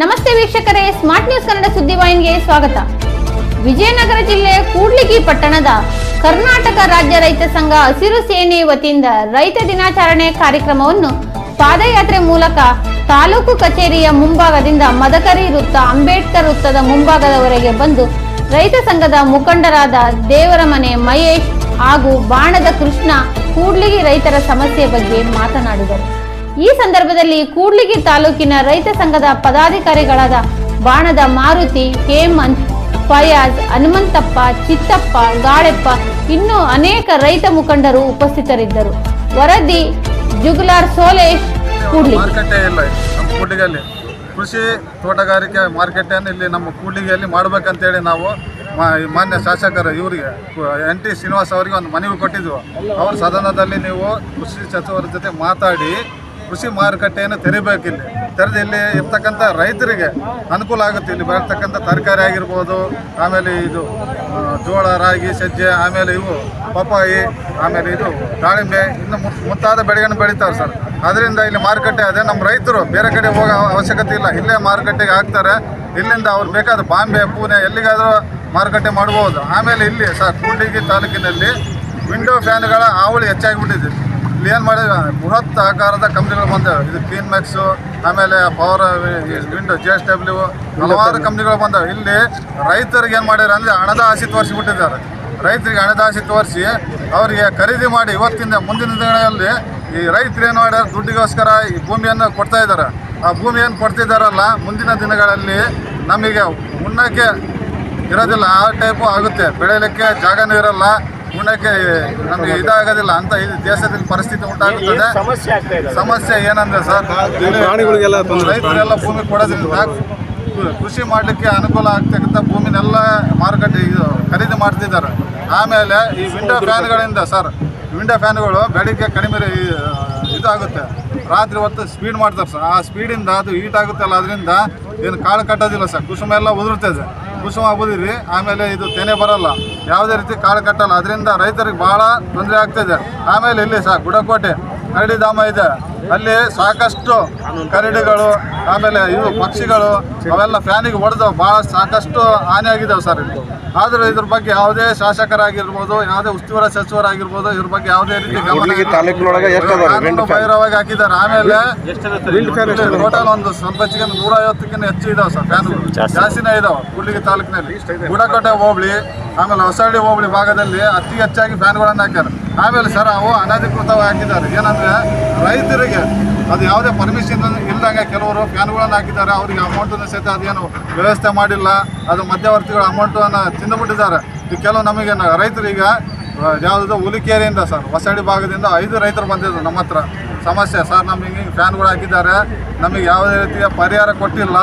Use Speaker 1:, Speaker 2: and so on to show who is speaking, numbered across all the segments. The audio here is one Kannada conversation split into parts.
Speaker 1: ನಮಸ್ತೆ ವೀಕ್ಷಕರೇ ಸ್ಮಾರ್ಟ್ ನ್ಯೂಸ್ ಕನ್ನಡ ಸುದ್ದಿವಾಹಿನಿಗೆ ಸ್ವಾಗತ. ವಿಜಯನಗರ ಜಿಲ್ಲೆ ಕೂಡ್ಲಿಗಿ ಪಟ್ಟಣದ ಕರ್ನಾಟಕ ರಾಜ್ಯ ರೈತ ಸಂಘ ಹಸಿರು ಸೇನೆ ವತಿಯಿಂದ ರೈತ ದಿನಾಚರಣೆ ಕಾರ್ಯಕ್ರಮವನ್ನು ಪಾದಯಾತ್ರೆ ಮೂಲಕ ತಾಲೂಕು ಕಚೇರಿಯ ಮುಂಭಾಗದಿಂದ ಮದಕರಿ ವೃತ್ತ, ಅಂಬೇಡ್ಕರ್ ವೃತ್ತದ ಮುಂಭಾಗದವರೆಗೆ ಬಂದು ರೈತ ಸಂಘದ ಮುಖಂಡರಾದ ದೇವರಮನೆ ಮಹೇಶ್ ಹಾಗೂ ಬಾಣದ ಕೃಷ್ಣ ಕೂಡ್ಲಿಗಿ ರೈತರ ಸಮಸ್ಯೆ ಬಗ್ಗೆ ಮಾತನಾಡಿದರು. ಈ ಸಂದರ್ಭದಲ್ಲಿ ಕೂಡ್ಲಿಗಿ ತಾಲೂಕಿನ ರೈತ ಸಂಘದ ಪದಾಧಿಕಾರಿಗಳಾದ ಬಾಣದ ಮಾರುತಿ, ಹೇಮಂತ್, ಫಯಾಜ್, ಹನುಮಂತಪ್ಪ, ಚಿತ್ತಪ್ಪ, ಗಾಳೆಪ್ಪ ಇನ್ನೂ ಅನೇಕ ರೈತ ಮುಖಂಡರು ಉಪಸ್ಥಿತರಿದ್ದರು. ವರದಿ, ಜುಗ್ಲಾರ್ ಸೋಲೇಶ್
Speaker 2: ಕೂಡ್ಲಿ ಕೃಷಿ ತೋಟಗಾರಿಕೆ ಮಾರುಕಟ್ಟೆಯನ್ನು ಇಲ್ಲಿ ನಮ್ಮ ಕೂಡ್ಲಿಗೆಯಲ್ಲಿ ಮಾಡಬೇಕಂತೇಳಿ ನಾವು ಮಾನ್ಯ ಶಾಸಕರು ಇವರಿಗೆ, ಎನ್ ಟಿ ಶ್ರೀನಿವಾಸ್ ಅವರಿಗೆ ಒಂದು ಮನವಿ ಕೊಟ್ಟಿದ್ವು. ಅವ್ರ ಸದನದಲ್ಲಿ ನೀವು ಕೃಷಿ ಸಚಿವರ ಜೊತೆ ಮಾತಾಡಿ ಕೃಷಿ ಮಾರುಕಟ್ಟೆಯನ್ನು ತೆರಿಬೇಕಿಲ್ಲಿ ತೆರೆದು ಇಲ್ಲಿ ಇರ್ತಕ್ಕಂಥ ರೈತರಿಗೆ ಅನುಕೂಲ ಆಗುತ್ತೆ. ಇಲ್ಲಿ ಬರ್ತಕ್ಕಂಥ ತರಕಾರಿ ಆಗಿರ್ಬೋದು, ಆಮೇಲೆ ಇದು ಜೋಳ, ರಾಗಿ, ಸಜ್ಜೆ, ಆಮೇಲೆ ಇವು ಪಪ್ಪಾಯಿ, ಆಮೇಲೆ ಇದು ದಾಳಿಂಬೆ, ಇನ್ನು ಮುಂತಾದ ಬೆಳೆಗಳನ್ನು ಬೆಳೀತಾರೆ ಸರ್. ಅದರಿಂದ ಇಲ್ಲಿ ಮಾರುಕಟ್ಟೆ ಅದೇ ನಮ್ಮ ರೈತರು ಬೇರೆ ಕಡೆ ಹೋಗೋ ಅವಶ್ಯಕತೆ ಇಲ್ಲ. ಇಲ್ಲೇ ಮಾರುಕಟ್ಟೆಗೆ ಹಾಕ್ತಾರೆ. ಇಲ್ಲಿಂದ ಅವ್ರು ಬೇಕಾದ ಬಾಂಬೆ, ಪುಣೆ ಎಲ್ಲಿಗಾದರೂ ಮಾರುಕಟ್ಟೆ ಮಾಡ್ಬೋದು. ಆಮೇಲೆ ಇಲ್ಲಿ ಸರ್ ಕೂಡ್ಲಿಗಿ ತಾಲೂಕಿನಲ್ಲಿ ವಿಂಡೋ ಫ್ಯಾನ್ಗಳ ಹಾವಳಿ ಹೆಚ್ಚಾಗಿಬಿಟ್ಟಿದೆ ಇಲ್ಲಿ ಏನು ಮಾಡಿದ್ರೆ? ಬೃಹತ್ ಆಕಾರದ ಕಂಪ್ನಿಗಳು ಬಂದವೆ. ಇದು ಕ್ಲೀನ್ ಮ್ಯಾಕ್ಸು ಆಮೇಲೆ power window G S W ಹಲವಾರು ಕಂಪ್ನಿಗಳು ಬಂದವೆ. ಇಲ್ಲಿ ರೈತರಿಗೆ ಏನು ಮಾಡ್ಯಾರ ಅಂದರೆ ಹಣದ ಆಸೆ ತೋರಿಸಿಬಿಟ್ಟಿದ್ದಾರೆ ರೈತರಿಗೆ ಹಣದ ಆಸೆ ತೋರಿಸಿ ಅವರಿಗೆ ಖರೀದಿ ಮಾಡಿ ಇವತ್ತಿನ ಮುಂದಿನ ದಿನಗಳಲ್ಲಿ ಈ ರೈತರು ಏನು ಮಾಡ್ಯಾರ? ದುಡ್ಡಿಗೋಸ್ಕರ ಈ ಭೂಮಿಯನ್ನು ಕೊಡ್ತಾ ಇದ್ದಾರೆ. ಆ ಭೂಮಿಯನ್ನು ಕೊಡ್ತಿದ್ದಾರಲ್ಲ ಮುಂದಿನ ದಿನಗಳಲ್ಲಿ ನಮಗೆ ಉಣ್ಣಕ್ಕೆ ಇರೋದಿಲ್ಲ. ಆ ಟೈಪು ಆಗುತ್ತೆ. ಬೆಳೆಯಲಿಕ್ಕೆ ಜಾಗನೂ ಇರಲ್ಲ. ಉಣ್ಣಕ್ಕೆ ನಮಗೆ ಇದಾಗೋದಿಲ್ಲ ಅಂತ ಇದು ದೇಶದಲ್ಲಿ ಪರಿಸ್ಥಿತಿ ಉಂಟಾಗುತ್ತದೆ.
Speaker 3: ಸಮಸ್ಯೆ ಆಗ್ತಾ ಇದೆ
Speaker 2: ಸಮಸ್ಯೆ ಏನಂದ್ರೆ ಸರ್ ರೈತರೆಲ್ಲ ಭೂಮಿ ಕೊಡೋದ್ರಿಂದ ಕೃಷಿ ಮಾಡಲಿಕ್ಕೆ ಅನುಕೂಲ ಆಗ್ತಕ್ಕಂಥ ಭೂಮಿನೆಲ್ಲ ಮಾರುಕಟ್ಟೆ ಇದು ಖರೀದಿ ಮಾಡ್ತಿದ್ದಾರೆ. ಆಮೇಲೆ ಈ ವಿಂಡೋ ಫ್ಯಾನ್ಗಳಿಂದ ಸರ್ ವಿಂಡೋ ಫ್ಯಾನ್ಗಳು ಬೆಳಿಗ್ಗೆ ಕಡಿಮೆ ಇದಾಗುತ್ತೆ. ರಾತ್ರಿ ಹೊತ್ತು ಸ್ಪೀಡ್ ಮಾಡ್ತಾರೆ ಸರ್. ಆ ಸ್ಪೀಡಿಂದ ಅದು ಹೀಟ್ ಆಗುತ್ತಲ್ಲ ಅದರಿಂದ ಏನು ಕಾಳು ಕಟ್ಟೋದಿಲ್ಲ ಸರ್. ಕುಸುಮ ಎಲ್ಲ ಉದುರುತ್ತದೆ ಕುಸುಮ ಆಮೇಲೆ ಇದು ತೆನೆ ಬರಲ್ಲ. ಯಾವುದೇ ರೀತಿ ಕಾಳು ಕಟ್ಟಲ್ಲ. ಅದರಿಂದ ರೈತರಿಗೆ ಭಾಳ ತೊಂದರೆ ಆಗ್ತಿದೆ. ಆಮೇಲೆ ಇಲ್ಲಿ ಸರ್ ಗುಡಕೋಟೆ ಕರಡಿಧಾಮ ಇದೆ. ಅಲ್ಲಿ ಸಾಕಷ್ಟು ಕರಡಿಗಳು, ಆಮೇಲೆ ಇವು ಪಕ್ಷಿಗಳು, ಅವೆಲ್ಲ ಫ್ಯಾನಿಗೆ ಹೊಡೆದು ಭಾಳ ಸಾಕಷ್ಟು ಹಾನಿಯಾಗಿದ್ದಾವೆ ಸರ್ ಇಲ್ಲಿ. ಆದರೂ ಇದ್ರ ಬಗ್ಗೆ ಯಾವುದೇ ಶಾಸಕರಾಗಿರ್ಬೋದು ಯಾವುದೇ ಉಸ್ತುವಾರಿ ಸಚಿವರಾಗಿರ್ಬೋದು ಇದ್ರ ಬಗ್ಗೆ ಯಾವುದೇ ರೀತಿ ಭೈರವಾಗಿ ಹಾಕಿದ್ದಾರೆ. ಆಮೇಲೆ? ಟೋಟಲ್ ಒಂದು ಸ್ವಲ್ಪ ಹೆಚ್ಚಿಗೆ ನೂರ ಐವತ್ತಕ್ಕಿಂತ ಹೆಚ್ಚು ಇದಾವೆ ಸರ್ ಫ್ಯಾನ್ಗಳು ಜಾಸ್ತಿನೇ ಇದಾವೆ ಕೂಡ್ಲಿಗಿ ತಾಲೂಕಿನಲ್ಲಿ. ಗುಡಕೋಟೆ ಹೋಬಳಿ ಆಮೇಲೆ ಹೊಸಳ್ಳಿ ಹೋಬಳಿ ಭಾಗದಲ್ಲಿ ಅತಿ ಹೆಚ್ಚಾಗಿ ಫ್ಯಾನ್ಗಳನ್ನು ಹಾಕ್ಯಾರ. ಆಮೇಲೆ ಸರ್ ಅವು ಅನಧಿಕೃತವಾಗಿ ಹಾಕಿದ್ದಾರೆ. ಏನಂದ್ರೆ ರೈತರಿಗೆ ಅದು ಯಾವುದೇ ಪರ್ಮಿಷನ್ ಇಲ್ದಂಗೆ ಕೆಲವರು ಫ್ಯಾನ್ಗಳನ್ನು ಹಾಕಿದ್ದಾರೆ. ಅವರಿಗೆ ಅಮೌಂಟನ್ನು ಸಹಿತ ಅದೇನು ವ್ಯವಸ್ಥೆ ಮಾಡಿಲ್ಲ. ಅದು ಮಧ್ಯವರ್ತಿಗಳ ಅಮೌಂಟನ್ನು ತಿಂದುಬಿಟ್ಟಿದ್ದಾರೆ. ಈ ಕೆಲವು ನಮಗೆ ರೈತರು ಈಗ ಯಾವುದೋ ಹುಲಿಕೇರಿಯಿಂದ ಸರ್ ಹೊಸಡಿ ಭಾಗದಿಂದ ಐದು ರೈತರು ಬಂದಿದ್ದರು ನಮ್ಮ ಸಮಸ್ಯೆ. ಸರ್, ನಮಗೆ ಫ್ಯಾನ್ಗಳು ಹಾಕಿದ್ದಾರೆ. ನಮಗೆ ಯಾವುದೇ ರೀತಿಯ ಪರಿಹಾರ ಕೊಟ್ಟಿಲ್ಲ.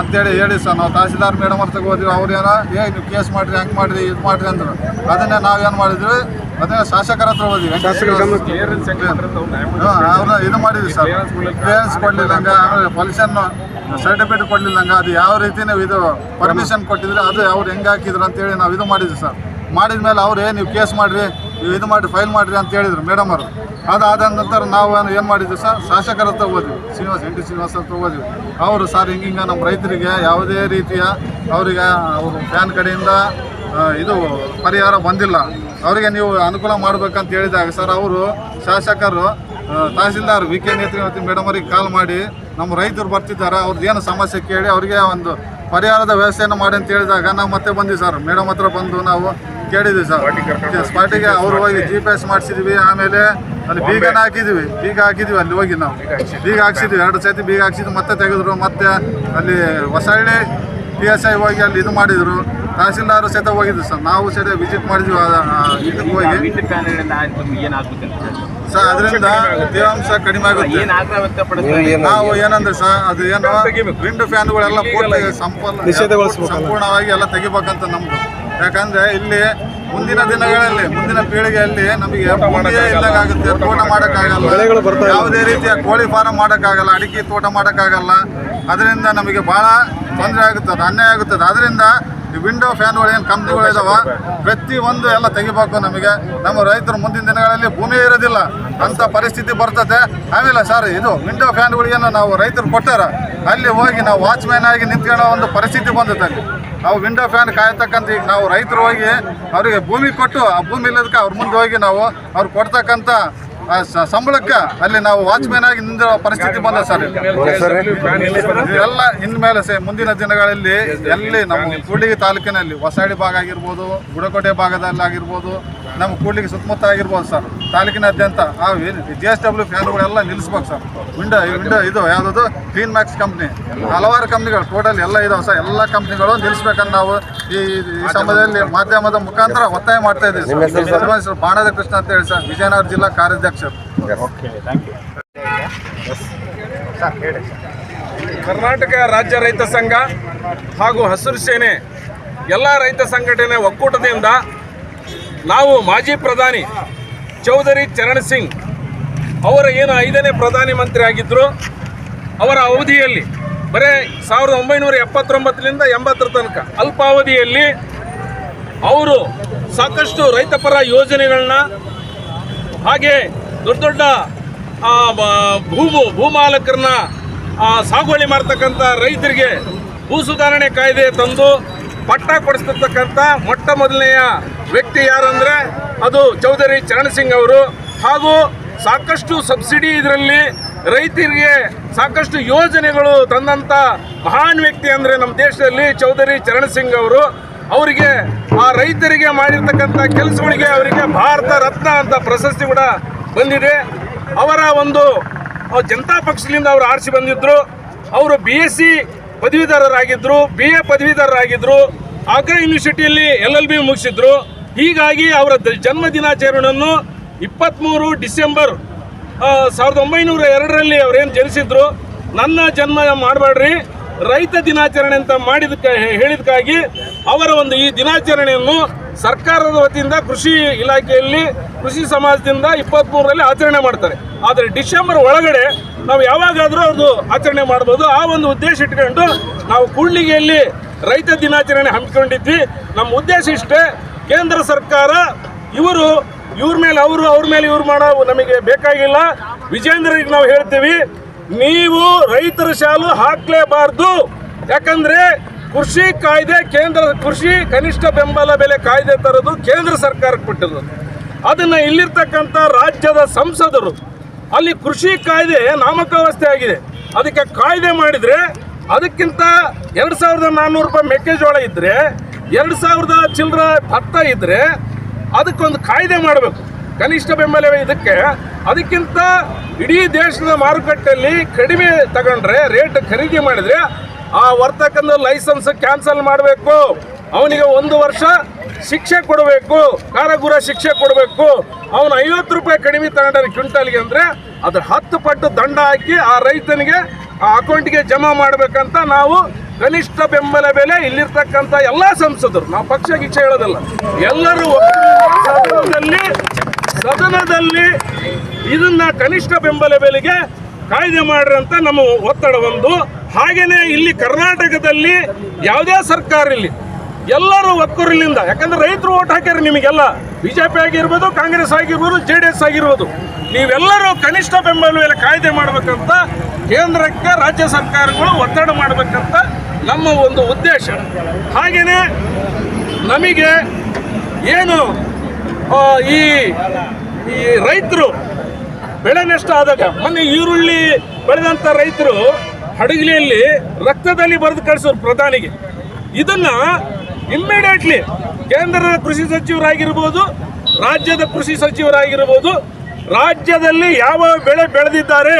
Speaker 2: ಅಂತೇಳಿ ಹೇಳಿ ಸರ್ ನಾವು ತಹಸೀಲ್ದಾರ್ ಮೇಡಮ್ ಅವ್ರ ಹೋದ್ವಿ ಅವ್ರು ಏನೋ ಏ ನೀವು ಕೇಸ್ ಮಾಡಿರಿ ಹೆಂಗೆ ಮಾಡಿರಿ ಇದು ಮಾಡಿರಿ ಅಂದರು. ಅದನ್ನೇ ನಾವೇನು ಮಾಡಿದ್ವಿ ಅದನ್ನೇ ಶಾಸಕರ ಹತ್ರ ಹೋದ್ವಿ. ಅವ್ರನ್ನ ಇದು ಮಾಡಿದ್ವಿ ಸರ್. ಕ್ಲಿಯರೆನ್ಸ್ ಕೊಡಲಿಲ್ಲಂಗ ಆಮೇಲೆ ಪೊಲ್ಯೂಷನ್ ಸರ್ಟಿಫಿಕೇಟ್ ಕೊಡಲಿಲ್ಲಂಗ ಅದು ಯಾವ ರೀತಿ ನೀವು ಇದು ಪರ್ಮಿಷನ್ ಕೊಟ್ಟಿದ್ರೆ ಅದು ಅವ್ರು ಹೆಂಗೆ ಹಾಕಿದ್ರು ಅಂತೇಳಿ ನಾವು ಇದು ಮಾಡಿದ್ವಿ ಸರ್. ಮಾಡಿದ ಮೇಲೆ ಅವ್ರು ನೀವು ಕೇಸ್ ಮಾಡಿರಿ ನೀವು ಇದು ಮಾಡಿ ಫೈಲ್ ಮಾಡಿರಿ ಅಂತ ಹೇಳಿದರು ಮೇಡಮ್ ಅವರು. ಅದಾದ ನಂತರ ನಾವು ಏನು ಮಾಡಿದ್ವಿ ಸರ್? ಶಾಸಕರ ಹತ್ರ ಹೋದ್ವಿ. ಶ್ರೀನಿವಾಸ್, ಎನ್ ಟಿ ಶ್ರೀನಿವಾಸ ಹತ್ರ ಹೋದ್ವಿ. ಅವರು ಸರ್, ಹಿಂಗಿಂಗ ನಮ್ಮ ರೈತರಿಗೆ ಯಾವುದೇ ರೀತಿಯ ಅವರಿಗೆ, ಅವರು ಫ್ಯಾನ್ ಕಡೆಯಿಂದ ಇದು ಪರಿಹಾರ ಬಂದಿಲ್ಲ. ಅವರಿಗೆ ನೀವು ಅನುಕೂಲ ಮಾಡಬೇಕಂತ ಹೇಳಿದಾಗ ಸರ್, ಅವರು ಶಾಸಕರು tahsildar V K Netri madam ಅವರಿಗೆ ಕಾಲ್ ಮಾಡಿ ನಮ್ಮ ರೈತರು ಬರ್ತಿದ್ದಾರೆ ಅವ್ರದ್ದು ಏನು ಸಮಸ್ಯೆ ಕೇಳಿ ಅವರಿಗೆ ಒಂದು ಪರಿಹಾರದ ವ್ಯವಸ್ಥೆಯನ್ನು ಮಾಡಿ ಅಂತ ಹೇಳಿದಾಗ ನಾವು ಮತ್ತೆ ಬಂದ್ವಿ ಸರ್. ಮೇಡಮ್ ಹತ್ರ ಬಂದು ನಾವು ಕೇಳಿದ್ವಿ ಸರ್. ಸ್ಪಾಟಿಗೆ ಅವ್ರು ಹೋಗಿ ಜಿ ಪಿ ಎಸ್ ಮಾಡಿಸಿದ್ವಿ ಆಮೇಲೆ ಅಲ್ಲಿ ಬೀಗನ ಹಾಕಿದ್ವಿ. ಬೀಗ ಹಾಕಿದ್ವಿ ಅಲ್ಲಿ ಹೋಗಿ ನಾವು. ಬೀಗ ಹಾಕ್ಸಿದ್ವಿ. ಎರಡು ಸತಿ ಬೀಗ ಹಾಕ್ಸಿದ್ವಿ ಮತ್ತೆ ತೆಗೆದ್ರು ಮತ್ತೆ ಅಲ್ಲಿ ಹೊಸಹಳ್ಳಿ ಪಿ ಎಸ್ ಐ ಹೋಗಿ ಅಲ್ಲಿ ಇದು ಮಾಡಿದ್ರು. ತಹಸೀಲ್ದಾರ್ ಸಹಿತ ಹೋಗಿದ್ವಿ ಸರ್. ನಾವು ಸಹಿತ ವಿಸಿಟ್ ಮಾಡಿದ್ವಿ ಇದಕ್ಕೆ ಹೋಗಿ. ಸರ್ ಅದರಿಂದ ತೇವಾಂಶ ಕಡಿಮೆ ಆಗುತ್ತೆ. ನಾವು ಏನಂದ್ರೆ ಸರ್ ಅದು ಏನು ವಿಂಡ್ ಫ್ಯಾನ್ಗಳೆಲ್ಲ ಪೂರ್ತಿ ಸಂಪೂರ್ಣ? ಸಂಪೂರ್ಣವಾಗಿ ಎಲ್ಲ ತೆಗಿಬೇಕಂತ ನಮ್ದು. ಯಾಕಂದ್ರೆ ಇಲ್ಲಿ ಮುಂದಿನ ದಿನಗಳಲ್ಲಿ ಮುಂದಿನ ಪೀಳಿಗೆಯಲ್ಲಿ ನಮಗೆ ಆಗುತ್ತೆ ತೋಟ ಮಾಡೋಕ್ಕಾಗಲ್ಲ. ಯಾವುದೇ ರೀತಿಯ ಕೋಳಿ ಫಾರಂ ಮಾಡೋಕ್ಕಾಗಲ್ಲ ಅಡಿಕೆ ತೋಟ ಮಾಡೋಕ್ಕಾಗಲ್ಲ. ಅದರಿಂದ ನಮಗೆ ಭಾಳ ತೊಂದರೆ ಆಗುತ್ತದೆ ಅನ್ಯಾಯ ಆಗುತ್ತದೆ ಅದರಿಂದ ಈ ವಿಂಡೋ ಫ್ಯಾನ್ಗಳು ಏನು ಕಂಪ್ನಿಗಳು ಇದಾವ? ಪ್ರತಿ ಒಂದು ಎಲ್ಲ ತೆಗಿಬೇಕು ನಮಗೆ. ನಮ್ಮ ರೈತರು ಮುಂದಿನ ದಿನಗಳಲ್ಲಿ ಭೂಮಿ ಇರೋದಿಲ್ಲ. ಅಂತ ಪರಿಸ್ಥಿತಿ ಬರ್ತದೆ. ಆಮೇಲೆ ಸರ್ ಇದು ವಿಂಡೋ ಫ್ಯಾನ್ಗಳಿಗೇನು ನಾವು ರೈತರು ಕೊಟ್ಟಾರ? ಅಲ್ಲಿ ಹೋಗಿ ನಾವು ವಾಚ್ಮ್ಯಾನ್ ಆಗಿ ನಿಂತ್ಕೊಳ್ಳೋ ಒಂದು ಪರಿಸ್ಥಿತಿ ಬಂದಿದೆ ಅಲ್ಲಿ. ನಾವು ವಿಂಡೋ ಫ್ಯಾನ್ ಕಾಯತಕ್ಕಂಥ ಈಗ ನಾವು ರೈತರು ಹೋಗಿ ಅವರಿಗೆ ಭೂಮಿ ಕೊಟ್ಟು, ಆ ಭೂಮಿ ಇಲ್ಲದಕ್ಕೆ ಅವ್ರ ಮುಂದೆ ಹೋಗಿ ನಾವು ಅವ್ರು ಕೊಡ್ತಕ್ಕಂಥ ಸಂಬಳಕ್ಕೆ ಅಲ್ಲಿ ನಾವು ವಾಚ್ಮ್ಯಾನ್ ಆಗಿ ನಿಂದ ಪರಿಸ್ಥಿತಿ ಬಂದ ಸರ್ ಇವೆಲ್ಲ ಎಲ್ಲ ಇನ್ಮೇಲೆ ಸೇ ಮುಂದಿನ ದಿನಗಳಲ್ಲಿ ಎಲ್ಲಿ ನಮ್ಮ ಕೂಡ್ಲಿಗಿ ತಾಲೂಕಿನಲ್ಲಿ ಹೊಸಹಳ್ಳಿ ಭಾಗ ಆಗಿರ್ಬೋದು ಗುಡಕೋಟೆ ಭಾಗದಲ್ಲಿ ಆಗಿರ್ಬೋದು ನಮ್ಮ ಕೂಡ್ಲಿಗಿ ಸುತ್ತಮುತ್ತ ಆಗಿರ್ಬೋದು ಸರ್. ತಾಲೂಕಿನಾದ್ಯಂತ ಆ ಜಿ ಎಸ್ ಡಬ್ಲ್ಯೂ ಫ್ಯಾನ್ಗಳೆಲ್ಲ ನಿಲ್ಲಿಸ್ಬೇಕು ಸರ್. ವಿಂಡೋ ವಿಂಡೋ ಇದು ಯಾವುದು ಕ್ಲೀನ್ ಮ್ಯಾಕ್ಸ್ ಕಂಪ್ನಿ ಹಲವಾರು ಕಂಪ್ನಿಗಳು ಟೋಟಲ್ ಎಲ್ಲ ಇದಾವೆ ಸರ್. ಎಲ್ಲ ಕಂಪ್ನಿಗಳು ನಿಲ್ಲಿಸ್ಬೇಕಂತ ನಾವು ಈ ಈ ಸಮಯದಲ್ಲಿ ಮಾಧ್ಯಮದ ಮುಖಾಂತರ ಒತ್ತಾಯ ಮಾಡ್ತಾ ಇದ್ದೀವಿ ಬಾಣದ ಕೃಷ್ಣ ಅಂತ ಹೇಳಿ ಸರ್. ವಿಜಯನಗರ ಜಿಲ್ಲಾ ಕಾರ್ಯಾಧ್ಯಕ್ಷರು
Speaker 4: ಕರ್ನಾಟಕ ರಾಜ್ಯ ರೈತ ಸಂಘ ಹಾಗೂ ಹಸಿರು ಸೇನೆ ಎಲ್ಲ ರೈತ ಸಂಘಟನೆ ಒಕ್ಕೂಟದಿಂದ ನಾವು ಮಾಜಿ ಪ್ರಧಾನಿ ಚೌಧರಿ ಚರಣ್ ಸಿಂಗ್ ಅವರ ಏನು ಐದನೇ ಪ್ರಧಾನಿ ಮಂತ್ರಿ ಆಗಿದ್ದರು ಅವರ ಅವಧಿಯಲ್ಲಿ ಬರೇ ಸಾವಿರದ ಒಂಬೈನೂರ ಎಪ್ಪತ್ತೊಂಬತ್ತರಿಂದ ಎಂಬತ್ತರ ತನಕ ಅಲ್ಪಾವಧಿಯಲ್ಲಿ ಅವರು ಸಾಕಷ್ಟು ರೈತಪರ ಯೋಜನೆಗಳನ್ನ ಹಾಗೆ ದೊಡ್ಡ ದೊಡ್ಡ ಭೂಮು, ಭೂಮಾಲಕರನ್ನ ಸಾಗುವಳಿ ಮಾಡ್ತಕ್ಕಂಥ ರೈತರಿಗೆ ಭೂ ಸುಧಾರಣೆ ಕಾಯ್ದೆ ತಂದು ಪಟ್ಟ ಕೊಡಿಸ್ತಕ್ಕಂಥ ಮೊಟ್ಟ ಮೊದಲನೆಯ ವ್ಯಕ್ತಿ ಯಾರಂದರೆ ಅದು ಚೌಧರಿ ಚರಣ್ ಸಿಂಗ್ ಅವರು. ಹಾಗೂ ಸಾಕಷ್ಟು ಸಬ್ಸಿಡಿ ಇದರಲ್ಲಿ ರೈತರಿಗೆ ಸಾಕಷ್ಟು ಯೋಜನೆಗಳು ತಂದಂಥ ಮಹಾನ್ ವ್ಯಕ್ತಿ ಅಂದರೆ ನಮ್ಮ ದೇಶದಲ್ಲಿ ಚೌಧರಿ ಚರಣ್ ಸಿಂಗ್ ಅವರು. ಅವರಿಗೆ ಆ ರೈತರಿಗೆ ಮಾಡಿರ್ತಕ್ಕಂಥ ಕೆಲಸಗಳಿಗೆ ಅವರಿಗೆ ಭಾರತ ರತ್ನ ಅಂತ ಪ್ರಶಸ್ತಿ ಕೂಡ ಬಂದಿದೆ. ಅವರ ಒಂದು ಜನತಾ ಪಕ್ಷದಿಂದ ಅವರು ಆರಿಸಿ ಬಂದಿದ್ದರು ಅವರು ಬಿ ಎಸ್ ಸಿ ಪದವೀಧರರಾಗಿದ್ದರು ಬಿ ಎ ಪದವೀಧರರಾಗಿದ್ದರು ಆಗ್ರಾ ಯೂನಿವರ್ಸಿಟಿಯಲ್ಲಿ ಎಲ್ ಎಲ್ ಬಿ ಮುಗಿಸಿದ್ರು. ಹೀಗಾಗಿ ಅವರ ಜನ್ಮ ದಿನಾಚರಣೆಯನ್ನು ಇಪ್ಪತ್ತ್ಮೂರು ಡಿಸೆಂಬರ್ ಸಾವಿರದ ಒಂಬೈನೂರ ಎರಡರಲ್ಲಿ ಅವರೇನು ಜನಿಸಿದ್ರು. ನನ್ನ ಜನ್ಮ ಮಾಡಬೇಡ್ರಿ. ರೈತ ದಿನಾಚರಣೆ ಅಂತ ಮಾಡಿದಕ್ಕೆ ಹೇಳಿದಕ್ಕಾಗಿ ಅವರ ಒಂದು ಈ ದಿನಾಚರಣೆಯನ್ನು ಸರ್ಕಾರದ ವತಿಯಿಂದ ಕೃಷಿ ಇಲಾಖೆಯಲ್ಲಿ ಕೃಷಿ ಸಮಾಜದಿಂದ ಇಪ್ಪತ್ತ್ಮೂರರಲ್ಲಿ ಆಚರಣೆ ಮಾಡ್ತಾರೆ. ಆದರೆ ಡಿಸೆಂಬರ್ ಒಳಗಡೆ ನಾವು ಯಾವಾಗಾದರೂ ಅವ್ರದ್ದು ಆಚರಣೆ ಮಾಡ್ಬೋದು. ಆ ಒಂದು ಉದ್ದೇಶ ಇಟ್ಕೊಂಡು ನಾವು ಕೂಡ್ಲಿಗೆಯಲ್ಲಿ ರೈತ ದಿನಾಚರಣೆ ಹಮ್ಮಿಕೊಂಡಿದ್ವಿ. ನಮ್ಮ ಉದ್ದೇಶ ಇಷ್ಟೇ, ಕೇಂದ್ರ ಸರ್ಕಾರ ಇವರು, ಇವ್ರ ಮೇಲೆ ಅವರು, ಅವ್ರ ಮೇಲೆ ಇವ್ರು ಮಾಡೋ ನಮಗೆ ಬೇಕಾಗಿಲ್ಲ. ವಿಜೇಂದ್ರಿಗೆ ನಾವು ಹೇಳ್ತೀವಿ, ನೀವು ರೈತರ ಶಾಲು ಹಾಕ್ಲೇಬಾರ್ದು. ಯಾಕಂದರೆ ಕೃಷಿ ಕಾಯ್ದೆ ಕೇಂದ್ರ, ಕೃಷಿ ಕನಿಷ್ಠ ಬೆಂಬಲ ಬೆಲೆ ಕಾಯ್ದೆ ತರೋದು ಕೇಂದ್ರ ಸರ್ಕಾರಕ್ಕೆ ಬಿಟ್ಟಿರೋದು ಅದನ್ನ ಇಲ್ಲಿರ್ತಕ್ಕಂಥ ರಾಜ್ಯದ ಸಂಸದರು, ಅಲ್ಲಿ ಕೃಷಿ ಕಾಯ್ದೆ ನಾಮಕಾವಸ್ಥೆ ಆಗಿದೆ. ಅದಕ್ಕೆ ಕಾಯ್ದೆ ಮಾಡಿದ್ರೆ ಅದಕ್ಕಿಂತ ಎರಡು ಸಾವಿರದ ನಾನ್ನೂರು ರೂಪಾಯಿ ಮೆಕ್ಕೆಜೋಳ ಇದ್ರೆ, ಎರಡು ಸಾವಿರದ ಚಿಲ್ಲರ ಭತ್ತ ಇದ್ರೆ ಅದಕ್ಕೊಂದು ಕಾಯ್ದೆ ಮಾಡಬೇಕು. ಕನಿಷ್ಠ ಬೆಂಬಲ ಇದಕ್ಕೆ. ಅದಕ್ಕಿಂತ ಇಡೀ ದೇಶದ ಮಾರುಕಟ್ಟೆಯಲ್ಲಿ ಕಡಿಮೆ ತಗೊಂಡ್ರೆ, ರೇಟ್ ಖರೀದಿ ಮಾಡಿದ್ರೆ ಆ ವರ್ತಕನ ಲೈಸೆನ್ಸ್ ಕ್ಯಾನ್ಸಲ್ ಮಾಡಬೇಕು. ಅವನಿಗೆ ಒಂದು ವರ್ಷ ಶಿಕ್ಷೆ ಕೊಡಬೇಕು ಕಾರಗುರ ಶಿಕ್ಷೆ ಕೊಡಬೇಕು. ಅವನು ಐವತ್ತು ರೂಪಾಯಿ ಕಡಿಮೆ ತಗೊಂಡ್ರೆ ಕ್ವಿಂಟಲ್ಗೆ ಅಂದರೆ ಅದ್ರ ಹತ್ತು ಪಟ್ಟು ದಂಡ ಹಾಕಿ ಆ ರೈತನಿಗೆ ಆ ಅಕೌಂಟ್ಗೆ ಜಮಾ ಮಾಡಬೇಕಂತ ನಾವು ಕನಿಷ್ಠ ಬೆಂಬಲ ಬೆಲೆ ಇಲ್ಲಿರ್ತಕ್ಕಂಥ ಎಲ್ಲ ಸಂಸದರು. ನಾವು ಪಕ್ಷ ಗಿಚ್ಚ ಹೇಳೋದಲ್ಲ. ಎಲ್ಲರೂ ಸದನದಲ್ಲಿ ಸದನದಲ್ಲಿ ಇದನ್ನ ಕನಿಷ್ಠ ಬೆಂಬಲ ಬೆಲೆಗೆ ಕಾಯ್ದೆ ಮಾಡ್ರಿ ನಮ್ಮ ಒತ್ತಡ ಒಂದು. ಹಾಗೆಯೇ ಇಲ್ಲಿ ಕರ್ನಾಟಕದಲ್ಲಿ ಯಾವುದೇ ಸರ್ಕಾರ ಇಲ್ಲಿ ಎಲ್ಲರೂ ಒಕ್ಕೂರಿನಿಂದ ಯಾಕಂದ್ರೆ ರೈತರು ಓಟ್ ಹಾಕ್ಯಾರ ನಿಮಗೆಲ್ಲ. ಬಿಜೆಪಿ ಆಗಿರ್ಬೋದು, ಕಾಂಗ್ರೆಸ್ ಆಗಿರ್ಬೋದು, ಜೆ ಡಿ ಎಸ್ ಆಗಿರ್ಬೋದು. ನೀವೆಲ್ಲರೂ ಕನಿಷ್ಠ ಬೆಂಬಲ ಮೇಲೆ ಕಾಯ್ದೆ ಮಾಡಬೇಕಂತ ಕೇಂದ್ರಕ್ಕೆ ರಾಜ್ಯ ಸರ್ಕಾರಗಳು ಒತ್ತಡ ಮಾಡಬೇಕಂತ ನಮ್ಮ ಒಂದು ಉದ್ದೇಶ. ಹಾಗೆಯೇ ನಮಗೆ ಏನು ಈ ಈ ರೈತರು ಬೆಳೆ ನಷ್ಟ ಆದಾಗ, ಮೊನ್ನೆ ಈರುಳ್ಳಿ ಬೆಳೆದಂಥ ರೈತರು ಹಡಗಲಿಯಲ್ಲಿ ರಕ್ತದಲ್ಲಿ ಬರೆದು ಕಳಿಸೋರು ಪ್ರಧಾನಿಗೆ. ಇದನ್ನ ಇಮ್ಮಿಡಿಯೇಟ್ಲಿ ಕೇಂದ್ರದ ಕೃಷಿ ಸಚಿವರಾಗಿರ್ಬೋದು, ರಾಜ್ಯದ ಕೃಷಿ ಸಚಿವರಾಗಿರ್ಬೋದು, ರಾಜ್ಯದಲ್ಲಿ ಯಾವ ಬೆಳೆ ಬೆಳೆದಿದ್ದಾರೆ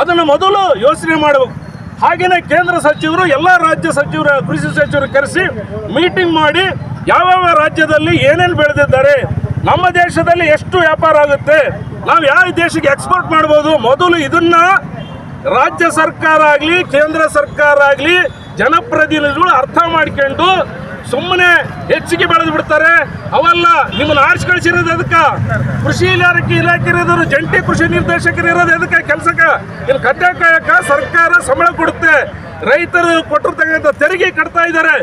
Speaker 4: ಅದನ್ನು ಮೊದಲು ಯೋಚನೆ ಮಾಡಬೇಕು. ಹಾಗೆಯೇ ಕೇಂದ್ರ ಸಚಿವರು, ಎಲ್ಲ ರಾಜ್ಯ ಸಚಿವರ, ಕೃಷಿ ಸಚಿವರು ಕರೆಸಿ ಮೀಟಿಂಗ್ ಮಾಡಿ ಯಾವ್ಯಾವ ರಾಜ್ಯದಲ್ಲಿ ಏನೇನು ಬೆಳೆದಿದ್ದಾರೆ, ನಮ್ಮ ದೇಶದಲ್ಲಿ ಎಷ್ಟು ವ್ಯಾಪಾರ ಆಗುತ್ತೆ, ನಾವು ಯಾವ ದೇಶಕ್ಕೆ ಎಕ್ಸ್ಪೋರ್ಟ್ ಮಾಡ್ಬೋದು, ಮೊದಲು ಇದನ್ನ ರಾಜ್ಯ ಸರ್ಕಾರ ಆಗಲಿ, ಕೇಂದ್ರ ಸರ್ಕಾರ ಆಗಲಿ ಜನಪ್ರತಿನಿಧಿಗಳು ಅರ್ಥ ಮಾಡ್ಕೊಂಡು ಸುಮ್ಮನೆ ಹೆಚ್ಚಿಗೆ ಬೆಳೆದು ಬಿಡ್ತಾರೆ. ಅವೆಲ್ಲ, ನಿಮ್ಮನ್ನ ಆರಿಸಿ ಕಳಿಸಿರೋದು ಅದಕ್ಕ ಕೃಷಿ ಇಲಾಖೆ ಇಲಾಖೆ ಇರೋದು ಜಂಟಿ ಕೃಷಿ ನಿರ್ದೇಶಕರು ಇರೋದು ಅದಕ್ಕೆ ಕೆಲಸಕ್ಕೆ? ಇಲ್ಲಿ ಕಟ್ಟೆ ಕಾಯಕ ಸರ್ಕಾರ ಸಂಬಳ ಕೊಡುತ್ತೆ. ರೈತರು ಕೊಟ್ಟಿರ್ತಕ್ಕಂಥ ತೆರಿಗೆ ಕಟ್ತಾ ಇದ್ದಾರೆ.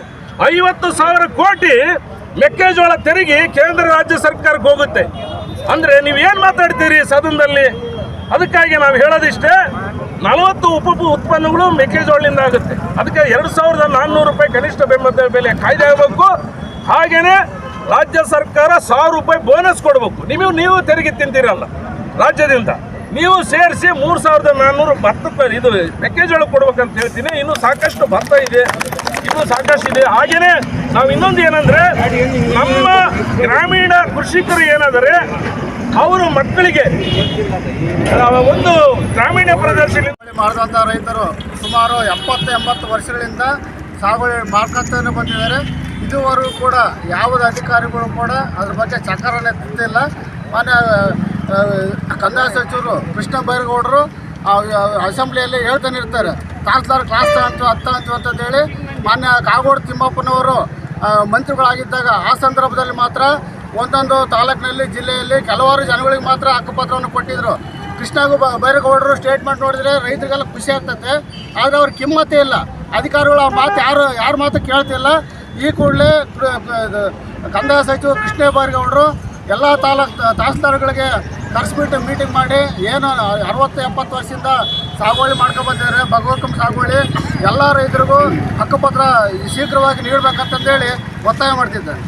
Speaker 4: ಐವತ್ತು ಸಾವಿರ ಕೋಟಿ ಮೆಕ್ಕೆಜೋಳ ತೆರಿಗೆ ಕೇಂದ್ರ ರಾಜ್ಯ ಸರ್ಕಾರಕ್ಕೆ ಹೋಗುತ್ತೆ. ಅಂದ್ರೆ ನೀವೇನ್ ಮಾತಾಡ್ತೀರಿ ಸದನದಲ್ಲಿ? ಅದಕ್ಕಾಗಿ ನಾವು ಹೇಳೋದಿಷ್ಟೇ. ನಲವತ್ತು ಉಪ ಉತ್ಪನ್ನಗಳು ಮೆಕ್ಕೆಜೋಳದಿಂದ ಆಗುತ್ತೆ. ಅದಕ್ಕೆ ಎರಡು ಸಾವಿರದ ನಾನ್ನೂರು ರೂಪಾಯಿ ಕನಿಷ್ಠ ಬೆಂಬಲ ಬೆಲೆ. ಕಾಯ್ದೆ ಆಗಬೇಕು ಹಾಗೆಯೇ ರಾಜ್ಯ ಸರ್ಕಾರ ಸಾವಿರ ರೂಪಾಯಿ ಬೋನಸ್ ಕೊಡಬೇಕು. ನೀವು ನೀವು ತೆರಿಗೆ ತಿಂತೀರಲ್ಲ ರಾಜ್ಯದಿಂದ. ನೀವು ಸೇರಿಸಿ ಮೂರು ಸಾವಿರದ ನಾನ್ನೂರು ಭತ್ತ ಇದು ಮೆಕ್ಕೆಜೋಳ ಕೊಡ್ಬೇಕಂತ ಹೇಳ್ತೀನಿ. ಇನ್ನೂ ಸಾಕಷ್ಟು ಭತ್ತ ಇದೆ. ಇನ್ನೂ ಸಾಕಷ್ಟು ಇದೆ. ಹಾಗೇನೆ ನಾವು ಇನ್ನೊಂದು ಏನಂದ್ರೆ ನಮ್ಮ ಗ್ರಾಮೀಣ ಕೃಷಿಕರು ಏನಾದರೆ ಅವರು ಮಕ್ಕಳಿಗೆ ಒಂದು ಗ್ರಾಮೀಣ ಪ್ರದೇಶದಲ್ಲಿ
Speaker 5: ಮಾಡಿದಂಥ ರೈತರು ಸುಮಾರು ಎಪ್ಪತ್ತು, ಎಂಬತ್ತು ವರ್ಷಗಳಿಂದ ಸಾಗುವಳಿ ಮಾಡ್ಕೊಂತಾನೆ ಬಂದಿದ್ದಾರೆ ಇದುವರೆಗೂ ಕೂಡ ಯಾವುದೇ ಅಧಿಕಾರಿಗಳು ಕೂಡ ಅದ್ರ ಬಗ್ಗೆ ಚಕರನೆ ತಿಂತಿಲ್ಲ ಮಾನ್ಯ ಕಂದಾಯ ಸಚಿವರು ಕೃಷ್ಣ ಬೈರೇಗೌಡರು ಅಸೆಂಬ್ಲಿಯಲ್ಲಿ ಹೇಳ್ತಾನೆ ಇರ್ತಾರೆ. ತಹಸೀಲ್ದಾರ್ ಕ್ಲಾಸ್ ತಗೊಂತು ಹತ್ತು ಅಂತ ಅಂತಂದೇಳಿ ಮಾನ್ಯ ಕಾಗೋಡು ತಿಮ್ಮಪ್ಪನವರು ಮಂತ್ರಿಗಳಾಗಿದ್ದಾಗ ಆ ಸಂದರ್ಭದಲ್ಲಿ ಮಾತ್ರ ಒಂದೊಂದು ತಾಲೂಕಿನಲ್ಲಿ, ಜಿಲ್ಲೆಯಲ್ಲಿ ಕೆಲವಾರು ಜನಗಳಿಗೆ ಮಾತ್ರ ಹಕ್ಕುಪತ್ರವನ್ನು ಕೊಟ್ಟಿದ್ರು. ಕೃಷ್ಣಗೂ ಬೈರೇಗೌಡರು ಸ್ಟೇಟ್ಮೆಂಟ್ ನೋಡಿದ್ರೆ ರೈತರಿಗೆಲ್ಲ ಖುಷಿ ಆಗ್ತದೆ ಆದರೆ ಅವ್ರ ಕಿಮ್ಮತ್ತೇ ಇಲ್ಲ. ಅಧಿಕಾರಿಗಳು ಆ ಮಾತು ಯಾರು, ಯಾರ ಮಾತು ಕೇಳ್ತಿಲ್ಲ. ಈ ಕೂಡಲೇ ಕಂದಾಯ ಸಚಿವ ಕೃಷ್ಣ ಬೈರೇಗೌಡರು ಎಲ್ಲ ತಾಲೂಕ್, ತಹಸೀಲ್ದಾರ್ಗಳಿಗೆ ಕರೆಸ್ಬಿಟ್ಟು ಮೀಟಿಂಗ್ ಮಾಡಿ ಏನು ಅರವತ್ತು, ಎಪ್ಪತ್ತು ವರ್ಷದಿಂದ ಸಾಗುವಳಿ ಮಾಡ್ಕೊಬಂದಿದ್ದಾರೆ ಭಗವತ್ಮ ಸಾಗುವಳಿ ಎಲ್ಲ ರೈತರಿಗೂ ಹಕ್ಕುಪತ್ರ ಶೀಘ್ರವಾಗಿ ನೀಡಬೇಕಂತಂದೇಳಿ ಒತ್ತಾಯ ಮಾಡ್ತಿದ್ದಾರೆ.